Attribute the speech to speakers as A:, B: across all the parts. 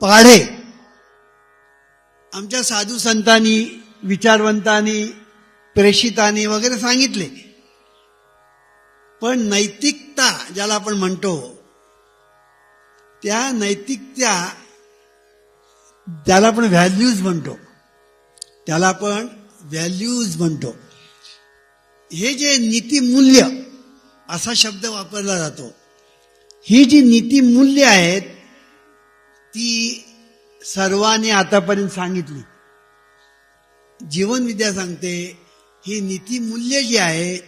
A: पाढे. आमच्या साधू संतांनी विचारवंतांनी प्रेषितांनी वगैरे सांगितले. पण नैतिकता ज्याला आपण म्हणतो त्या नैतिकता त्याला आपण व्हॅल्यूज म्हणतो त्याला आपण व्हॅल्यूज म्हणतो. हे जे नीतिमूल्य असा शब्द वापरला जातो. ही जी नीतिमूल्य आहेत ती सर्वांनी आतापर्यंत सांगितली. जीवनविद्या सांगते ही नीतिमूल्य जी आहेत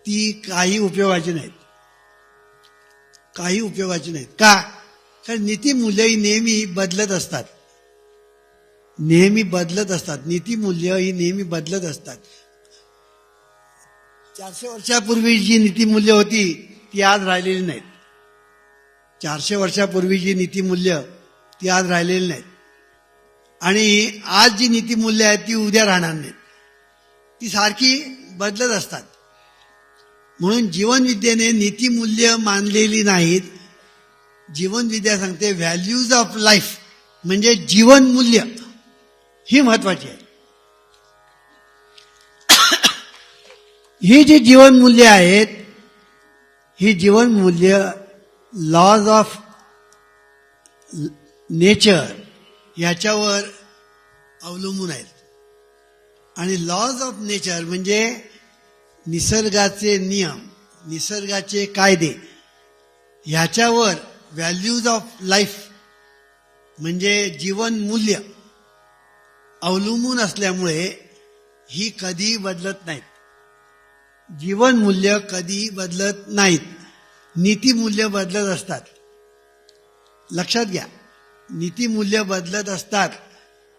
A: ती काही उपयोगाची नाहीत. काही उपयोगाची नाहीत. का? कारण नीतिमूल्य ही नेहमी बदलत असतात. नेहमी बदलत असतात. नीतीमूल्य ही नेहमी बदलत असतात. चारशे वर्षापूर्वी जी नीतीमूल्य होती ती आज राहिलेली नाहीत. चारशे वर्षापूर्वी जी नीतीमूल्य ती आज राहिलेली नाहीत. आणि आज जी नीतिमूल्य आहेत ती उद्या राहणार नाहीत. ती सारखी बदलत असतात. म्हणून जीवनविद्येने नीतिमूल्य मानलेली नाहीत. जीवनविद्या सांगते व्हॅल्यूज ऑफ लाईफ म्हणजे जीवनमूल्य ही महत्वाची आहे. ही जी जीवनमूल्य आहेत ही जीवनमूल्य लॉज ऑफ नेचर याच्यावर अवलंबून आहेत. आणि लॉज ऑफ नेचर म्हणजे निसर्गाचे नियम निसर्गाचे कायदे ह्याच्यावर व्हॅल्यूज ऑफ लाईफ म्हणजे जीवनमूल्य अवलंबून असल्यामुळे ही कधी बदलत नाहीत. जीवनमूल्य कधी बदलत नाहीत. नीतीमूल्य बदलत असतात. लक्षात घ्या. नीतीमूल्य बदलत असतात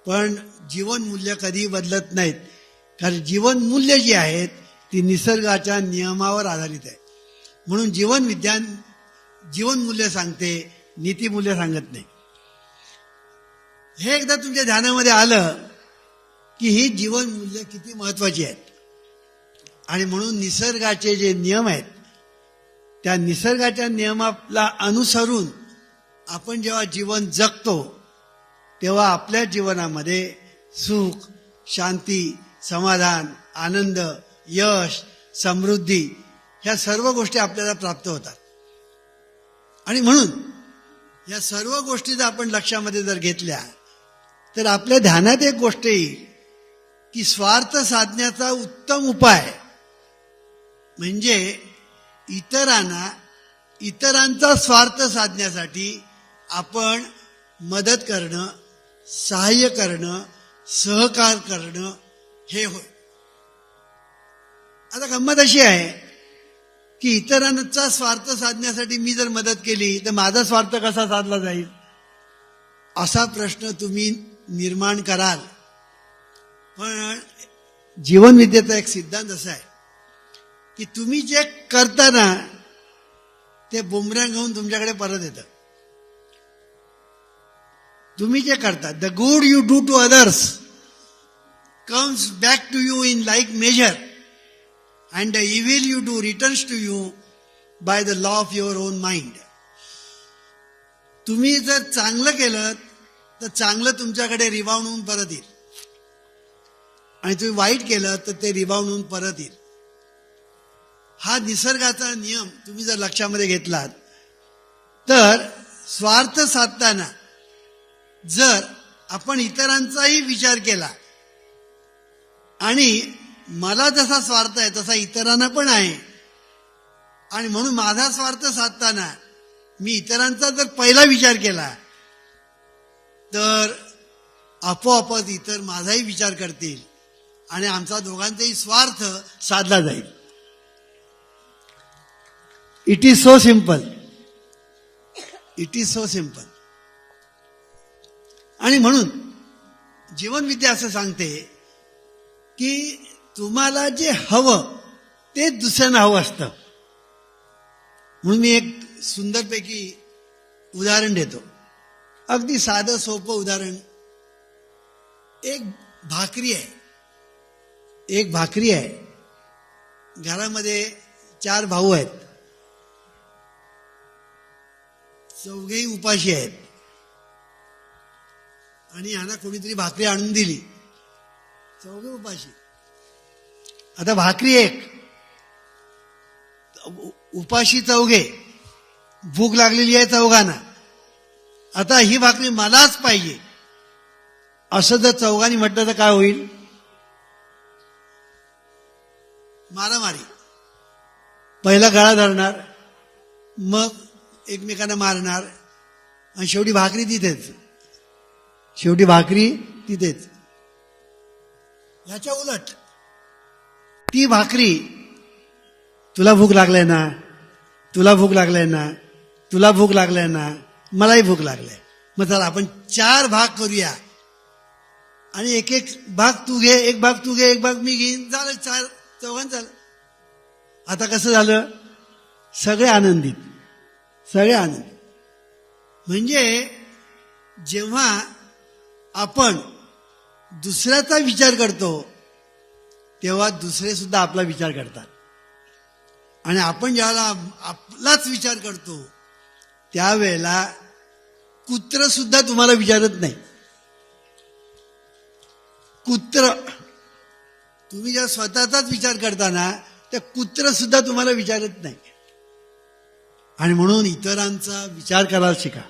A: पण जीवनमूल्य कधी बदलत नाहीत. कारण जीवनमूल्य जी आहेत ती निसर्गाच्या नियमावर आधारित आहे. म्हणून जीवन विज्ञान जीवनमूल्य सांगते नीतीमूल्य सांगत नाही. हे एकदा तुमच्या ध्यानामध्ये आलं की ही जीवनमूल्य किती महत्वाची आहेत. आणि म्हणून निसर्गाचे जे नियम आहेत त्या निसर्गाच्या नियमाला अनुसरून आपण जेव्हा जीवन जगतो तेव्हा आपल्या जीवनामध्ये सुख शांती समाधान आनंद यश समृद्धी ह्या सर्व गोष्टी आपल्याला प्राप्त होतात. आणि म्हणून या सर्व गोष्टी जर आपण लक्षामध्ये जर घेतल्या तर आपल्या ध्यानात एक गोष्ट येईल की स्वार्थ साधण्याचा उत्तम उपाय म्हणजे इतरांना इतरांचा स्वार्थ साधण्यासाठी आपण मदत करणं सहाय्य करणं सहकार करणं हे होय. आता गंमत अशी आहे की इतरांचा स्वार्थ साधण्यासाठी मी जर मदत केली तर माझा स्वार्थ कसा साधला जाईल? असा प्रश्न तुम्ही निर्माण कराल. पण जीवनविद्येचा एक सिद्धांत असा आहे की तुम्ही जे करताना ते बुमरँग घेऊन तुमच्याकडे परत येतं. तुम्ही जे करता the good you do to others comes back to you in like measure and the evil you do returns to you by the law of your own mind तुम्ही जर चांगलं केलं तर चांगलं तुमच्याकडे रिवावून होऊन परत येईल. आणि तुम्ही वाईट केलं तर ते रिवावून होऊन परत येईल. हा निसर्गाचा नियम तुम्ही जर लक्षामध्ये घेतलात तर स्वार्थ साधताना जर आपण इतरांचाही विचार केला आणि मला जसा स्वार्थ आहे तसा इतरांना पण आहे आणि म्हणून माझा स्वार्थ साधताना मी इतरांचा जर पहिला विचार केला तर आपोआपच इतर माझाही विचार करतील आणि आमचा दोघांचाही स्वार्थ साधला जाईल. It is so simple it is so simple आणि म्हणून जीवनविद्या असं सांगते की तुम्हाला जे हवं ते दुसऱ्यांना हवं असतं. म्हणून मी एक सुंदरपैकी उदाहरण देतो. अगदी साधं सोपं उदाहरण. एक भाकरी आहे. एक भाकरी आहे. घरामध्ये चार भाऊ आहेत. चौघेही उपाशी आहेत. आणि ह्यांना कोणीतरी भाकरी आणून दिली. चौघे उपाशी. आता भाकरी एक. उपाशी चौघे. भूक लागलेली आहे चौघांना. आता ही भाकरी मलाच पाहिजे. असं जर चौघांनी म्हटलं तर काय होईल? मारामारी. पहिला गळा धरणार. मग एकमेकांना मारणार. आणि शेवटी भाकरी तिथेच शेवटी भाकरी तिथेच. ह्याच्या उलट ती भाकरी तुला भूक लागलाय ना तुला भूक लागलाय ना तुला भूक लागलाय ना मलाही भूक लागलाय मग चला आपण चार भाग करूया. आणि एक एक भाग तू घे एक भाग तू घे एक भाग मी घेईन. झालं चार चौघांना झालं. आता कसं झालं? सगळे आनंदित. सगळे आनंद म्हणजे जेव्हा आपण दुसऱ्याचा विचार करतो तेव्हा दुसरे सुद्धा आपला विचार करतात. आणि आपण ज्यावेळेला आपलाच विचार करतो त्यावेळेला कुत्र सुद्धा तुम्हाला विचारत नाही. कुत्र तुम्ही ज्या स्वतःचाच विचार करताना त्या कुत्र सुद्धा तुम्हाला विचारत नाही. आणि म्हणून इतरांचा विचार कराल शिका.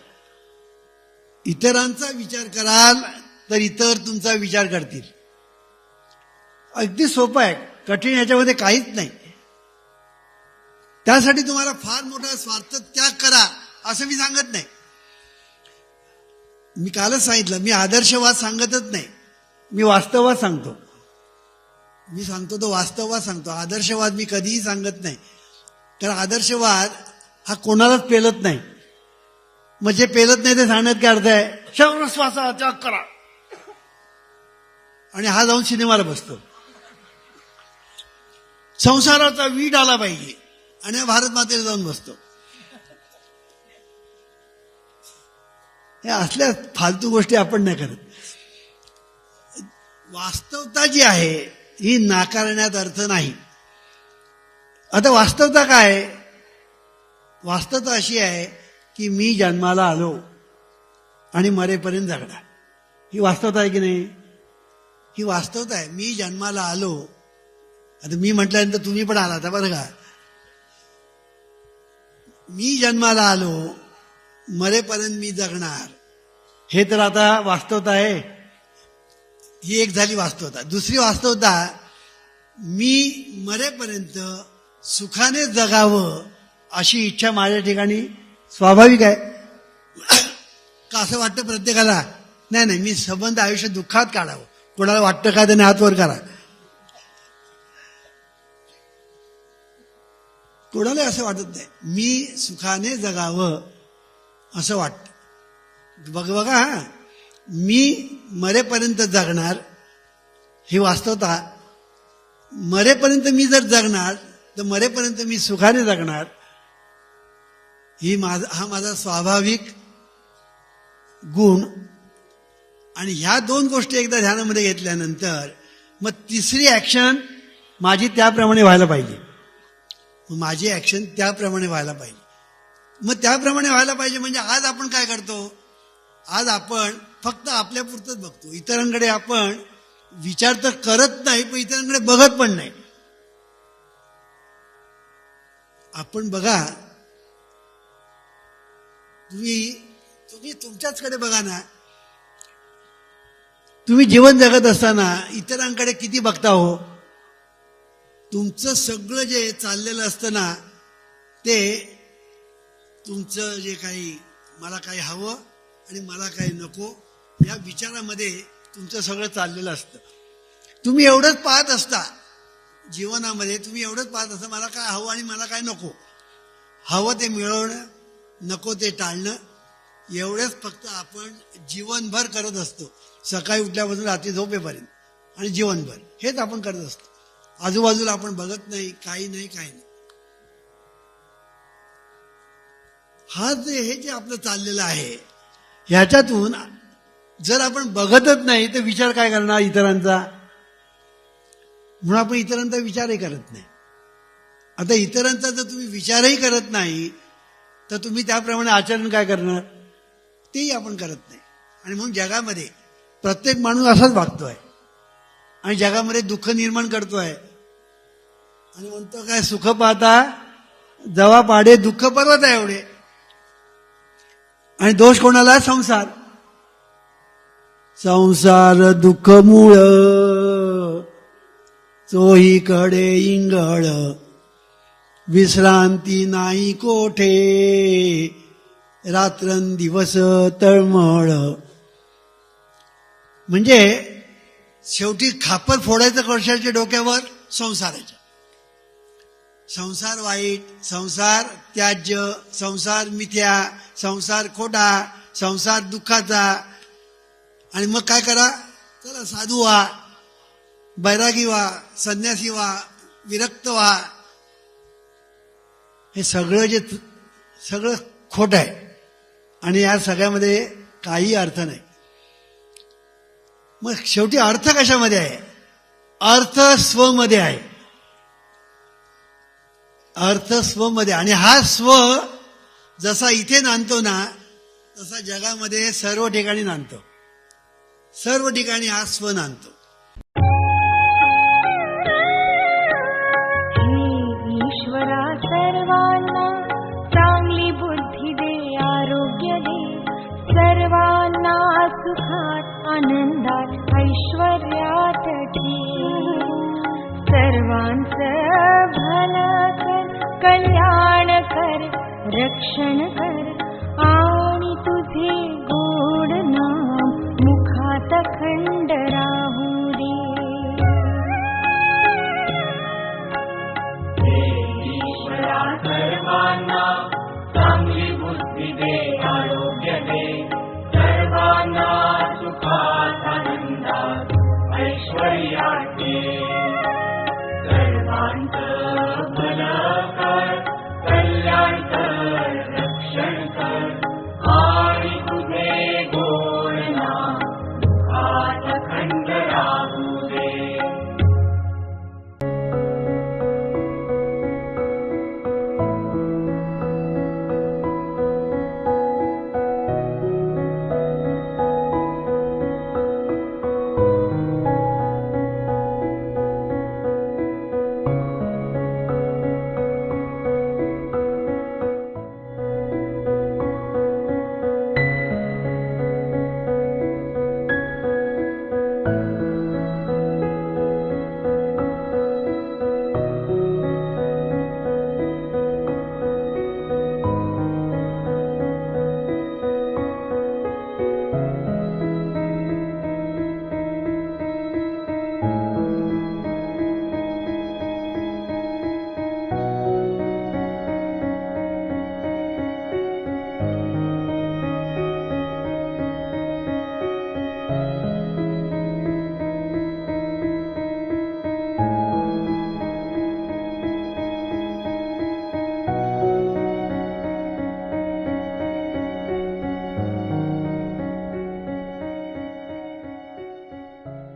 A: इतरांचा विचार कराल तर इतर तुमचा विचार करतील. अगदी सोपं आहे. कठीण याच्यामध्ये काहीच नाही. त्यासाठी तुम्हाला फार मोठा स्वार्थ त्याग करा असं मी सांगत नाही. मी कालच सांगितलं मी आदर्शवाद सांगतच नाही. मी वास्तववाद सांगतो. मी सांगतो तो वास्तववाद सांगतो. आदर्शवाद मी कधीही सांगत नाही. कारण आदर्शवाद हा कोणालाच पेलत नाही. म्हणजे पेलत नाही ते सांगण्यात काय अर्थ आहे? शौरश्वासा त्याग करा. आणि हा जाऊन सिनेमाला बसतो. संसाराचा वीट आला पाहिजे आणि भारत मातेला जाऊन बसतो. हे असल्या फालतू गोष्टी आपण नाही करत. वास्तवता जी आहे ही नाकारण्यात अर्थ नाही. आता वास्तवता काय? वास्तवता अशी आहे की मी जन्माला आलो आणि मरेपर्यंत जगणार. ही वास्तवता आहे की नाही? ही वास्तवता आहे. मी जन्माला आलो. आता मी म्हटल्यानंतर तुम्ही पण आला आता बरं का? मी जन्माला आलो मरेपर्यंत मी जगणार. हे तर आता वास्तवता आहे. ही एक झाली वास्तवता. दुसरी वास्तवता मी मरेपर्यंत सुखाने जगावं अशी इच्छा माझ्या ठिकाणी स्वाभाविक आहे. का असं वाटतं प्रत्येकाला? नाही नाही मी संबंध आयुष्य दुःखात काढावं. कोणाला वाटतं का त्याने हात वर करा. कोणाला असं वाटत नाही. मी सुखाने जगावं असं वाटतं. बघ बघा हा. मी मरेपर्यंत जगणार ही वास्तवता. मरेपर्यंत मी जर जगणार तर मरेपर्यंत मी सुखाने जगणार. ही माझा हा माझा स्वाभाविक गुण. आणि ह्या दोन गोष्टी एकदा ध्यानामध्ये घेतल्यानंतर मग तिसरी ऍक्शन माझी त्याप्रमाणे व्हायला पाहिजे. मग माझी ऍक्शन त्याप्रमाणे व्हायला पाहिजे. मग त्याप्रमाणे व्हायला पाहिजे म्हणजे आज आपण काय करतो? आज आपण फक्त आपल्या पुरतंच बघतो. इतरांकडे आपण विचार तर करत नाही पण इतरांकडे बघत पण नाही. आपण बघा तुम्ही तुम्ही तुमच्याचकडे बघा ना. तुम्ही जीवन जगत असताना इतरांकडे किती बघता हो? तुमचं सगळं जे चाललेलं असतं ना ते तुमचं जे काही मला काही हवं आणि मला काही नको या विचारामध्ये तुमचं सगळं चाललेलं असतं. तुम्ही एवढंच पाहत असता जीवनामध्ये तुम्ही एवढंच पाहत असता मला काय हवं आणि मला काय नको. हवं ते मिळवणं नको ते टाळणं एवढेच फक्त आपण जीवनभर करत असतो. सकाळी उठल्यापासून रात्री झोपेपर्यंत. आणि जीवनभर. हेच आपण करत असतो. आजूबाजूला आपण बघत नाही काही नाही काही नाही. हा जे हे जे आपलं चाललेलं आहे ह्याच्यातून जर आपण बघतच नाही तर विचार काय करणार इतरांचा? म्हणून आपण इतरांचा विचारही करत नाही. आता इतरांचा जर तुम्ही विचारही करत नाही तर तुम्ही त्याप्रमाणे आचरण काय करणार? तेही आपण करत नाही. आणि म्हणून जगामध्ये प्रत्येक माणूस असाच वागतोय आणि जगामध्ये दुःख निर्माण करतोय. आणि म्हणतो काय सुख पाहता जवा पाडे दुःख पर्वत आहे एवढे. आणि दोष कोणाला? संसार. संसार दुःख मूळ चोहीकडे इंगळ. विश्रांती नाही कोठे. रात्रंदिवस तळमळ. म्हणजे शेवटी खापर फोडायचं कशाच्या डोक्यावर? संसाराच्या. संसार वाईट संसार त्याज्य संसार मिथ्या संसार खोटा संसार दुःखाचा. आणि मग काय करा? चला साधू व्हा बैरागी व्हा संन्यासी व्हा विरक्त व्हा. हे सगळं जे सगळं खोट आहे. आणि या सगळ्यामध्ये काही अर्थ नाही. मग शेवटी अर्थ कशामध्ये आहे? अर्थ स्वमध्ये आहे. अर्थ स्वमध्ये. आणि हा स्व जसा इथे नांदतो ना तसा जगामध्ये सर्व ठिकाणी नांदतो. सर्व ठिकाणी हा स्व नांदतो.
B: आनंदात ऐश्वर्यात ठेव सर्वांचं भलं कर कल्याण कर रक्षण कर